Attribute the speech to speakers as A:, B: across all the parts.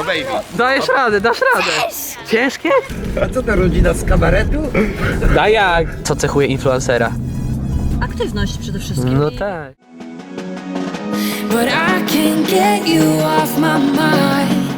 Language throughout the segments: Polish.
A: Obejmij.
B: Dajesz radę, dasz radę. Ciężkie?
A: A co ta rodzina z kabaretu?
B: Daj jak. Co cechuje influencera?
C: Aktywność przede wszystkim.
B: No tak.
D: but I can't get you off my mind.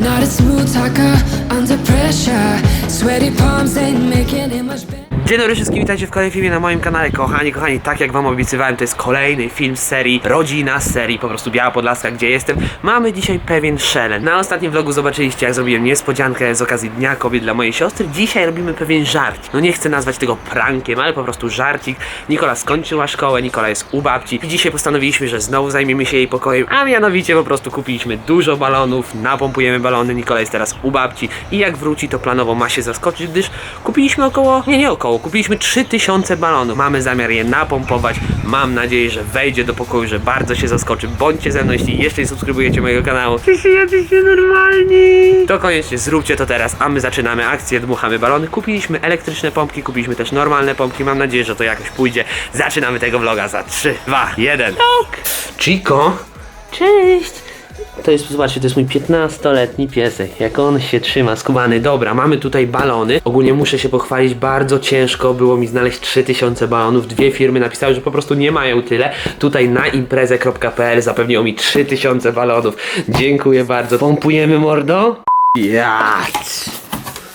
D: Not a smooth talker under pressure. Sweaty palms ain't making it much better.
B: Dzień dobry wszystkim, witajcie w kolejnym filmie na moim kanale. Kochani, kochani, tak jak wam obiecywałem, to jest kolejny film z serii Rodzina, z serii po prostu Biała Podlaska, gdzie jestem. Mamy dzisiaj pewien challenge. Na ostatnim vlogu zobaczyliście, jak zrobiłem niespodziankę z okazji Dnia Kobiet dla mojej siostry. Dzisiaj robimy pewien żart. No nie chcę nazwać tego prankiem, ale po prostu żarcik. Nikola skończyła szkołę, Nikola jest u babci i dzisiaj postanowiliśmy, że znowu zajmiemy się jej pokojem, a mianowicie po prostu kupiliśmy dużo balonów, napompujemy balony, Nikola jest teraz u babci i jak wróci, to planowo ma się zaskoczyć, gdyż kupiliśmy około, nie, nie około, kupiliśmy 3000 balonów. Mamy zamiar je napompować. Mam nadzieję, że wejdzie do pokoju, że bardzo się zaskoczy. Bądźcie ze mną, jeśli jeszcze nie subskrybujecie mojego kanału. Jesteście jacyś normalni. To koniecznie zróbcie to teraz, a my zaczynamy akcję, dmuchamy balony. Kupiliśmy elektryczne pompki, kupiliśmy też normalne pompki. Mam nadzieję, że to jakoś pójdzie. Zaczynamy tego vloga za 3, 2, 1. Chico. Cześć. To jest, zobaczcie, to jest mój 15-letni piesek. Jak on się trzyma, skubany. Dobra, mamy tutaj balony. Ogólnie muszę się pochwalić, bardzo ciężko było mi znaleźć 3000 balonów. Dwie firmy napisały, że po prostu nie mają tyle. Tutaj na imprezę.pl zapewniło mi 3000 balonów. Dziękuję bardzo. Pompujemy mordo. Jać.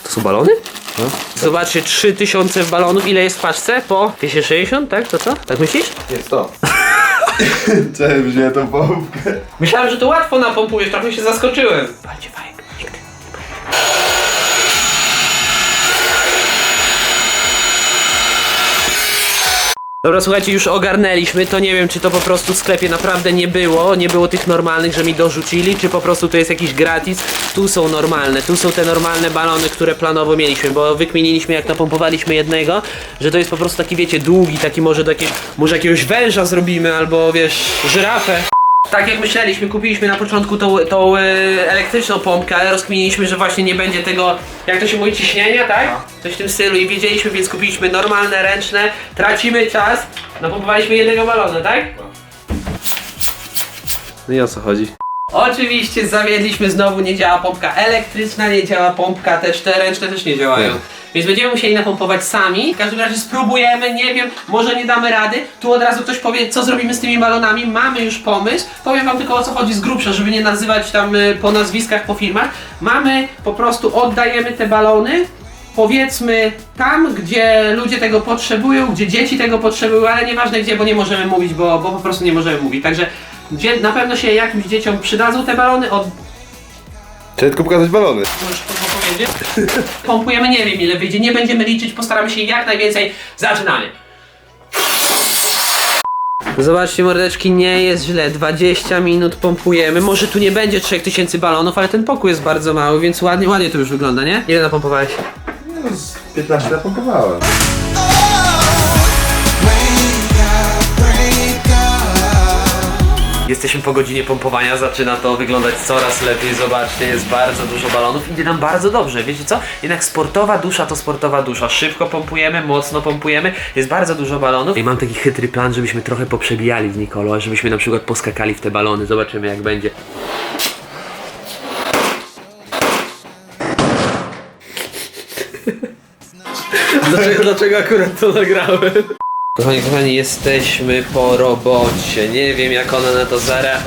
B: To są balony? No. Zobaczcie, 3000 balonów. Ile jest w paczce? Po 260, tak? To co? Tak myślisz?
A: Jest to. Cześć, wziąłem tą pompkę.
B: Myślałem, że to łatwo napompujesz, trochę się zaskoczyłem. Walcie fajek, nigdy. Dobra, słuchajcie, już ogarnęliśmy, to nie wiem, czy to po prostu w sklepie naprawdę nie było, nie było tych normalnych, że mi dorzucili, czy po prostu to jest jakiś gratis. Tu są normalne, tu są te normalne balony, które planowo mieliśmy, bo wykminiliśmy jak napompowaliśmy jednego, że to jest po prostu taki, wiecie, długi, taki może do jakiejś, może jakiegoś węża zrobimy, albo wiesz, żyrafę. Tak jak myśleliśmy, kupiliśmy na początku tą, tą e, elektryczną pompkę, ale rozkminiliśmy, że właśnie nie będzie tego, jak to się mówi, ciśnienia, tak? Coś w tym stylu i wiedzieliśmy, więc kupiliśmy normalne, ręczne, tracimy czas, napompowaliśmy jednego balona, tak? No i o co chodzi? Oczywiście zawiedliśmy znowu, nie działa pompka elektryczna, nie działa pompka też, te ręczne też nie działają. Więc będziemy musieli napompować sami. W każdym razie spróbujemy, nie wiem, może nie damy rady. Tu od razu ktoś powie, co zrobimy z tymi balonami. Mamy już pomysł. Powiem wam tylko o co chodzi z grubsza, żeby nie nazywać tam y, po nazwiskach, po firmach. Mamy, po prostu oddajemy te balony. Powiedzmy tam, gdzie ludzie tego potrzebują, gdzie dzieci tego potrzebują, ale nieważne gdzie, bo nie możemy mówić, bo, bo po prostu nie możemy mówić. Także gdzie na pewno się jakimś dzieciom przydadzą te balony, od,
A: Chciałem tylko pokazać balony.
B: Możesz to powiedzieć? Pompujemy nie wiem ile wyjdzie, nie będziemy liczyć, postaramy się jak najwięcej. Zaczynamy! Zobaczcie mordeczki, nie jest źle, 20 minut pompujemy, może tu nie będzie 3000 balonów, ale ten pokój jest bardzo mały, więc ładnie, ładnie to już wygląda, nie? Ile napompowałeś?
A: No, z 15 napompowałem.
B: Jesteśmy po godzinie pompowania, zaczyna to wyglądać coraz lepiej, zobaczcie, jest bardzo dużo balonów, idzie nam bardzo dobrze, wiecie co? Jednak sportowa dusza to sportowa dusza, szybko pompujemy, mocno pompujemy, jest bardzo dużo balonów. I mam taki chytry plan, żebyśmy trochę poprzebijali z Nikolo, żebyśmy na przykład poskakali w te balony, zobaczymy jak będzie. Dlaczego, dlaczego akurat to nagrałem? Kochani, kochani, jesteśmy po robocie. Nie wiem jak ona na to zara...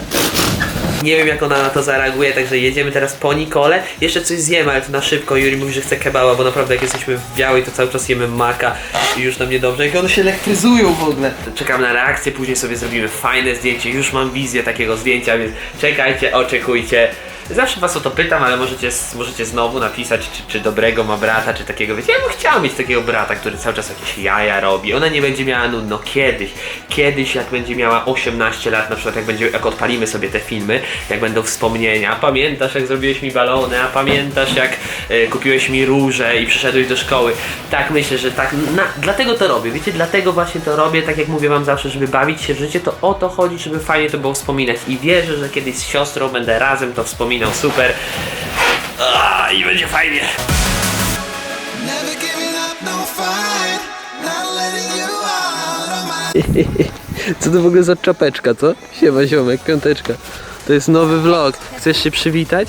B: Nie wiem jak ona na to zareaguje, także jedziemy teraz po Nikole. Jeszcze coś zjemy, ale to na szybko. Juri mówi, że chce kebaba, bo naprawdę jak jesteśmy w białej, to cały czas jemy maka i już nam niedobrze. Jak one się elektryzują w ogóle. Czekam na reakcję, później sobie zrobimy fajne zdjęcie. Już mam wizję takiego zdjęcia, więc czekajcie, oczekujcie. Zawsze was o to pytam, ale możecie, możecie znowu napisać, czy, czy dobrego ma brata, czy takiego, wiecie, ja bym chciał mieć takiego brata, który cały czas jakieś jaja robi. Ona nie będzie miała nudno kiedyś. Kiedyś, jak będzie miała 18 lat, na przykład jak, będzie, jak odpalimy sobie te filmy, jak będą wspomnienia, pamiętasz jak zrobiłeś mi balony, a pamiętasz jak e, kupiłeś mi róże i przyszedłeś do szkoły. Tak myślę, że tak, na, dlatego to robię, wiecie, dlatego właśnie to robię, tak jak mówię wam zawsze, żeby bawić się w życie, to o to chodzi, żeby fajnie to było wspominać i wierzę, że kiedyś z siostrą będę razem to wspominał, super. A, I będzie fajnie.
E: No
B: Co to w ogóle za czapeczka, co? Siema, ziomek, piąteczka. To jest nowy vlog. Chcesz się przywitać?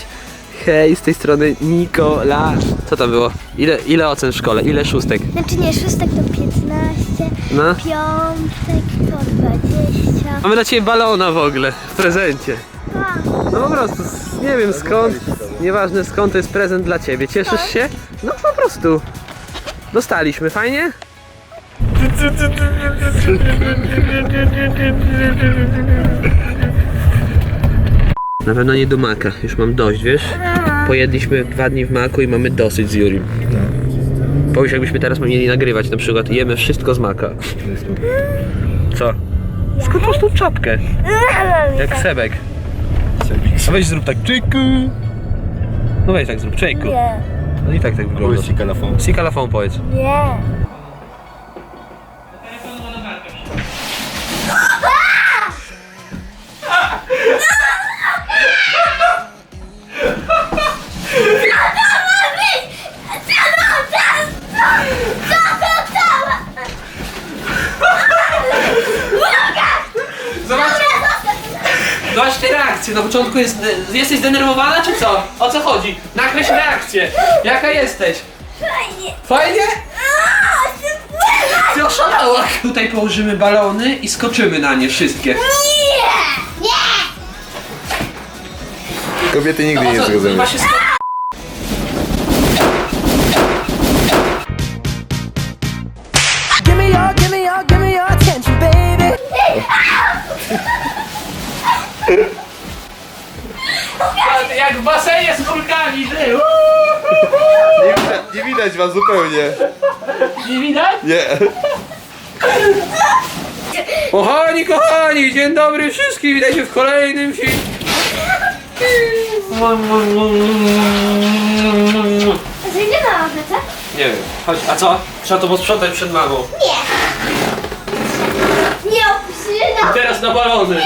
B: Hej, z tej strony Nikola. Co tam było? Ile, ile ocen w szkole? Ile szóstek?
F: Znaczy nie, szóstek to 15,
B: No.
F: piątek to 20.
B: Mamy dla ciebie balona w ogóle w prezencie. No po prostu, nie wiem skąd, nieważne skąd to jest prezent dla ciebie. Cieszysz się? No po prostu. Dostaliśmy, fajnie? Na pewno nie do maka, już mam dość, wiesz? Pojedliśmy dwa dni w maku i mamy dosyć z Jurim. Powiedz jakbyśmy teraz mieli nagrywać, na przykład jemy wszystko z maka. Co? Skąd masz tą czapkę? Jak sebek. A weź zrób tak czyku. No weź tak zrób, czyku.
F: Nie,
B: No i tak tak wygląda.
A: Powiedz ci kalafon.
B: Si kalafon powiedz.
F: nie.
B: Te reakcje. Na początku jest, jesteś zdenerwowana czy co? O co chodzi? Nakreśl reakcję. Jaka jesteś?
F: Fajnie.
B: Fajnie? Ty oszalała. Tutaj położymy balony i skoczymy na nie wszystkie.
F: Nie! Nie!
A: Kobiety nigdy nie
B: O co?
A: zrozumieją.
B: Właśnie sko-
G: Give me your, give me your, give me your attention, baby.
B: Jak w basenie z kulkami, ty.
A: Nie widać, nie widać was zupełnie.
B: Nie widać?
A: Nie.
B: Kochani, kochani, dzień dobry wszystkim, witajcie w kolejnym filmie.
F: Na ofertę?
B: Nie wiem, chodź, a co? Trzeba to posprzątać przed mamą.
F: Nie opuścisz na
B: Teraz na balony.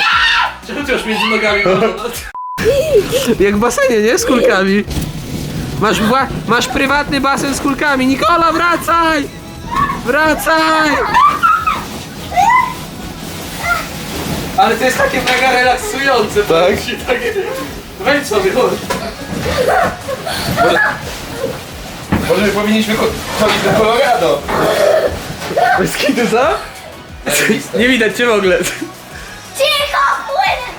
B: Czemu ty już między nogami? Jak w basenie, nie? Z kulkami. Masz, masz prywatny basen z kulkami. Nikola, wracaj! Wracaj! Ale to jest takie mega relaksujące.
A: Tak?
B: Takie... Wejdź sobie, chodź.
A: Może powinniśmy cho- chodzić do Colorado.
B: Bez kitu, co? Nie widać cię w ogóle.
F: Cicho, płynę!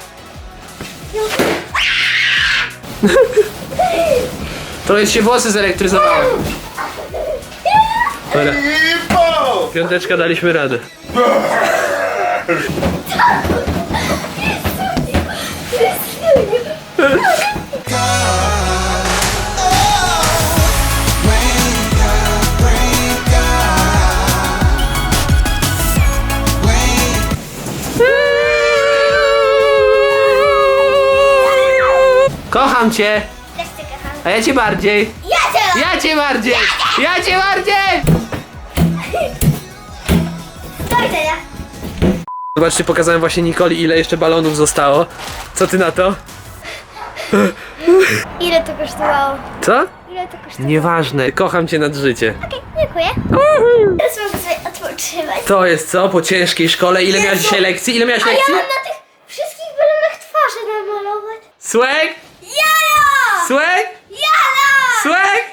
B: Trochę się włosy zelektryzowały. Dobra, piąteczka daliśmy radę. Kocham cię,
F: Też cię kocham.
B: a ja cię bardziej.
F: Ja cię
B: Ja cię bardziej! Ja cię bardziej!
F: Do widzenia.
B: Zobaczcie, pokazałem właśnie Nikoli ile jeszcze balonów zostało. Co ty na to?
F: Ile to kosztowało?
B: Co?
F: Ile to kosztowało?
B: Nieważne, kocham cię nad życie.
F: Okej, dziękuję. Teraz mogę sobie odpoczywać.
B: To jest co? Po ciężkiej szkole? Ile miałeś dzisiaj lekcji? Ile miałeś
F: A ja
B: lekcji?
F: mam na tych wszystkich balonach twarze namalować.
B: Słek?
F: Jalo!
B: Słek?
F: Jalo!
B: Słek?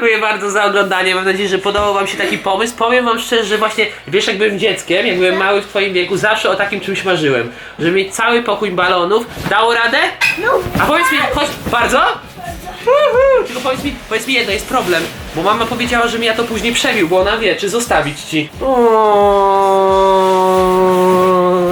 B: Dziękuję bardzo za oglądanie. Mam nadzieję, że podobał Wam się taki pomysł. Powiem Wam szczerze, że właśnie wiesz, jak byłem dzieckiem, jak byłem mały w Twoim wieku, zawsze o takim czymś marzyłem. Żeby mieć cały pokój balonów. Dało radę?
F: No.
B: A powiedz mi, chodź, bardzo? Uhu, Tylko powiedz mi, powiedz mi jedno, jest problem. Bo mama powiedziała, że mi ja to później przebił, bo ona wie, czy zostawić ci. O,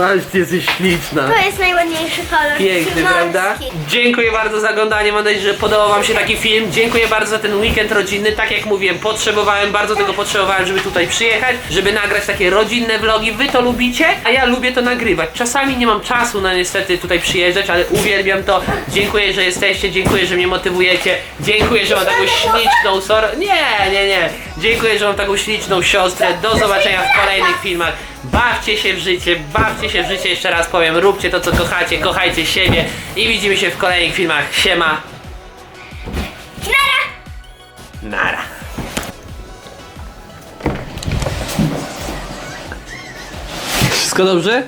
B: ale ty jesteś śliczna.
F: To jest najładniejszy kolor.
B: Piękny,
F: Morski.
B: prawda? Dziękuję bardzo za oglądanie. Mam nadzieję, że podobał Wam się taki film. Dziękuję bardzo za ten weekend rodzinny. Tak jak mówiłem, potrzebowałem, bardzo tego potrzebowałem, żeby tutaj przyjechać, żeby nagrać takie rodzinne vlogi. Wy to lubicie, a ja lubię to nagrywać. Czasami nie mam czasu na niestety tutaj przyjeżdżać, ale uwielbiam to. Dziękuję, że jesteście, dziękuję, że mnie motywujecie. Dziękuję, że mam taką śliczną sor... Nie, nie, nie. Dziękuję, że mam taką śliczną siostrę. Do zobaczenia w kolejnych filmach. Bawcie się w życie, bawcie się w życie, jeszcze raz powiem, róbcie to co kochacie, kochajcie siebie i widzimy się w kolejnych filmach. Siema. Nara. Nara. Wszystko dobrze?